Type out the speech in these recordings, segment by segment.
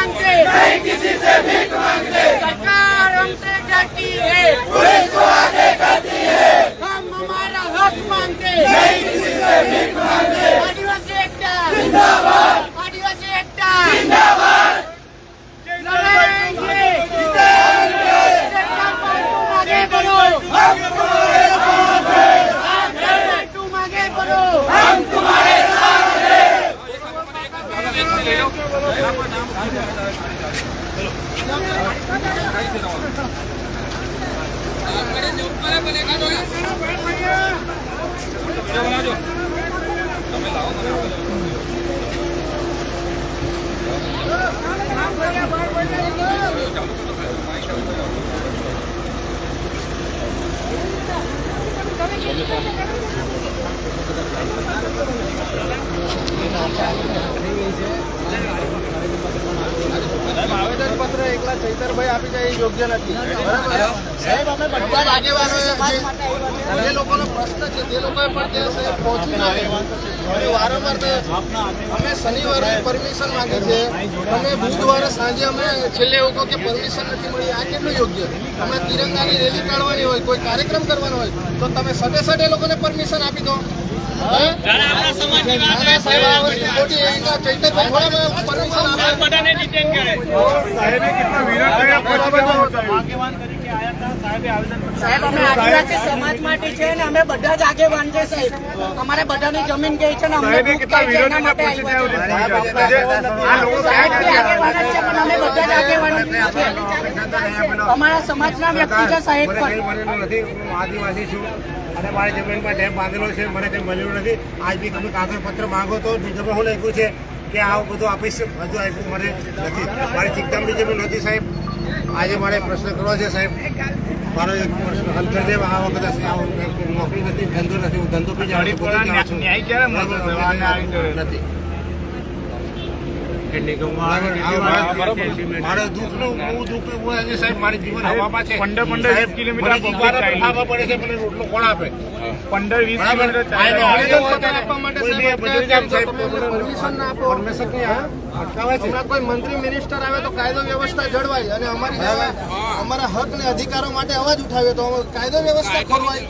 मांगते नहीं किसी से भीख मांगते सरकार हमसे डरती है Thank you. એકલા ચૈતરભાઈ આપી જાય એ યોગ્ય નથી. બરાબર? સાહેબ અમે બધા આગેવાનો જે- લોકોનો પ્રશ્ન છે તે લોકોએ પણ ત્યાં સાહેબ પહોંચી ના આવ્યા. વારંવાર અમે શનિવારે પરમિશન માંગી છે અમે બુધવારે સાંજે અમે છેલ્લે એવું કહો કે પરમિશન નથી મળી. આ કેટલું યોગ્ય? અમે તિરંગાની રેલી કાઢવાની હોય કોઈ કાર્યક્રમ કરવાનો હોય તો તમે સડે સડે લોકોને પરમિશન આપી દો. સાહેબ, અમે આદિવાસી સમાજ માટે છે ને અમે બધા જ આગેવાન છે સાહેબ અમારે બધાની જમીન ગઈ છે ને અમને એના માટે અમે બધા જ આગેવાન અમારા સમાજના વ્યક્તિ છે સાહેબ પણ આદિવાસી છું અને મારી જમીનમાં ડેમ બાંધેલો છે મને કંઈ મળ્યું નથી. આજ બી તમે કાગળપત્ર માંગો તો નિગમે હું લખ્યું છે કે આવું બધું આપીશ હજુ આપ્યું મને નથી. મારી ચિકદામની જમીન હતી સાહેબ. આજે મારે પ્રશ્ન કરવો છે સાહેબ. મારો એક પ્રશ્ન હલ કરી દે આ વખતે નોકરી નથી ધંધો નથી. હું ધંધો બી જાણું છું બધું જાણું છું ન્યાય ક્યારે મળશે? સવારને આવી ગયો. નથી મારે દુઃખનું હું દુઃખ એવું આજે સાહેબ. મારી જીવન હવામાં છે. પંદર પંદર વીસ કિલોમીટર મને પબ્લિક જીવવાનું ચાલી. ખાવા પડે છે મને રોટલો કોણ આપે? પંદર વીસ કિલોમીટર આનો ચાલી. આવેદનપત્ર આપવા માટે કોઈ મંત્રી મિનિસ્ટર આવે તો કાયદો વ્યવસ્થા જળવાય અને અમારી અમારા હક ને અધિકારો માટે અવાજ ઉઠાવ્યો તો કાયદો વ્યવસ્થા ખોરવાય.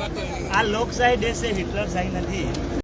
આ લોકશાહી દેશ છે હિટલરશાહી નથી.